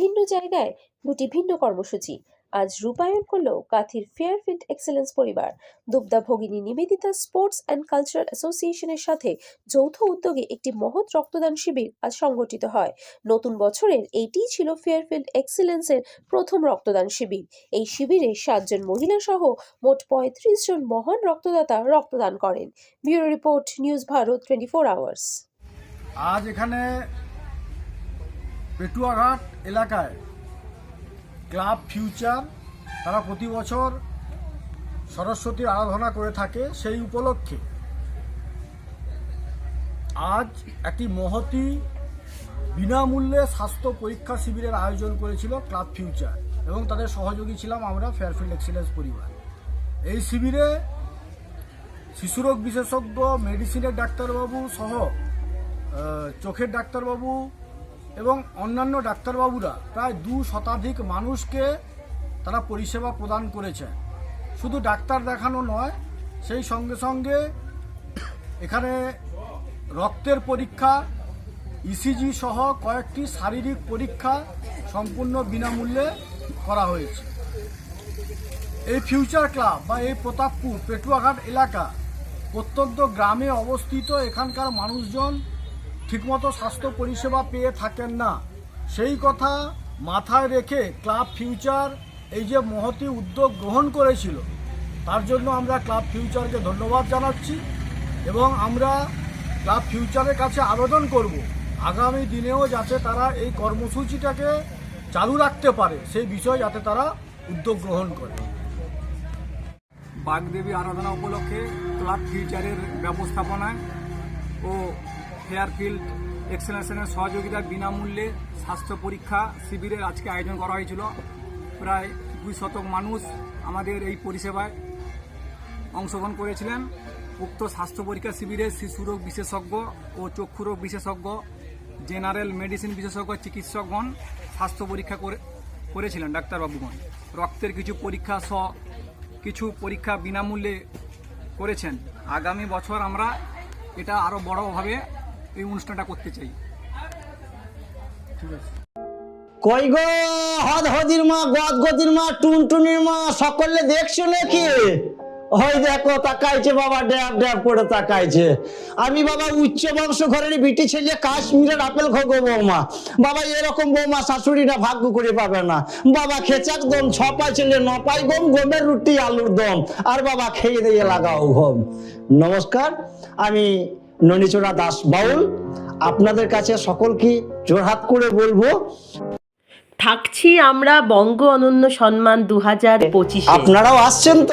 ভিন্ন জায়গায় দুটি ভিন্ন কর্মসূচি। আজ রূপায়ণ করল কাথির ফেয়ার ফেয়ারফিল্ড এক্সেলেন্স পরিবার। দুবদা Bhagini Nivedita sports and cultural অ্যাসোসিয়েশনের সাথে যৌথ উদ্যোগে একটি মহৎ রক্তদান শিবির আজ সংগঠিত হয়। নতুন বছরের এইটিই ছিল ফেয়ারফিল্ড এক্সেলেন্সের প্রথম রক্তদান শিবির। এই শিবিরে সাতজন মহিলা সহ মোট পঁয়ত্রিশ জন মহান রক্তদাতা রক্তদান করেন। Bureau report, news Bharat twenty four hours আজ এখানে পেটুয়াঘাট এলাকায়। ক্লাব ফিউচার, তারা প্রতি বছর সরস্বতীর আরাধনা করে থাকে সেই উপলক্ষে। আজ একটি মহতি বিনামূল্যে স্বাস্থ্য পরীক্ষা শিবিরের আয়োজন করেছিল ক্লাব ফিউচার এবং তাদের সহযোগী ছিলাম আমরা ফেয়ারফিল্ড এক্সিলেন্স পরিবার। এই শিবিরে শিশুরোগ বিশেষজ্ঞ, মেডিসিনের ডাক্তারবাবু সহ চোখের ডাক্তারবাবু এবং অন্যান্য ডাক্তারবাবুরা প্রায় দু শতাধিক মানুষকে তারা পরিষেবা প্রদান করেছে। শুধু ডাক্তার দেখানো নয়, সেই সঙ্গে সঙ্গে এখানে রক্তের পরীক্ষা ইসিজি সহ কয়েকটি শারীরিক পরীক্ষা সম্পূর্ণ বিনামূল্যে করা হয়েছে। এই ফিউচার ক্লাব বা এই প্রতাপপুর, পেটুয়াঘাট এলাকা প্রত্যন্ত গ্রামে অবস্থিত এখানকার মানুষজন ঠিকমতো স্বাস্থ্য পরিষেবা পেয়ে থাকেন না। সেই কথা মাথায় রেখে ক্লাব ফিউচার এই যে মহতি উদ্যোগ গ্রহণ করেছিল, তার জন্য আমরা ক্লাব ফিউচারকে ধন্যবাদ জানাচ্ছি এবং আমরা ক্লাব ফিউচারের কাছে আবেদন করব, আগামী দিনেও যাতে তারা এই কর্মসূচিটাকে চালু রাখতে পারে, সেই বিষয়ে যাতে তারা উদ্যোগ গ্রহণ করে। বাগদেবী আরাধনা উপলক্ষে ক্লাব ফিউচারের ব্যবস্থাপনায় ও ফেয়ারফিল্ড এক্সেলেন্সের সহযোগিতায় বিনামূল্যে স্বাস্থ্য পরীক্ষা শিবিরের আজকে আয়োজন করা হয়েছিল। প্রায় দুই শতক মানুষ আমাদের এই পরিষেবায় অংশগ্রহণ করেছিলেন। উক্ত স্বাস্থ্য পরীক্ষা শিবিরে শিশুরোগ বিশেষজ্ঞ ও চক্ষুরোগ বিশেষজ্ঞ, জেনারেল মেডিসিন বিশেষজ্ঞ, চিকিৎসকগণ স্বাস্থ্য পরীক্ষা করে করেছিলেন, ডাক্তারবাবুগণ। রক্তের কিছু পরীক্ষা সহ কিছু পরীক্ষা বিনামূল্যে করেছেন। আগামী বছর আমরা এটা আরও বড়ভাবে এই অনুষ্ঠানটা করতে চাই। কই গো? হদ হদির মা, গদ গদির মা, টুনটুনির মা, সকলে দেখছ নাকি? ওই দেখো, তাকাইছে বাবা, ড্যাব ড্যাব করে তাকাইছে। আমি বাবা উচ্চ বংশ ঘরের বিটি ছেলে, কাশ্মীরের আপেল খোগো বৌমা। বাবা এরকম বৌমা শাশুড়িটা ভাগ্য করে পাবে না। বাবা খেচাক দম ছপা ছেলে, নপাই গম, গমের রুটি, আলুর দম। আর বাবা খেয়ে দিয়ে লাগাও ঘম। নমস্কার, আমি ননিচোড়া দাস বাউল আপনাদের কাছে সকলকে জোরহাত করে বলব। থাকছি আমরা বঙ্গ অনন্য সম্মান দু হাজার পঁচিশে। আপনারাও আসছেন তো।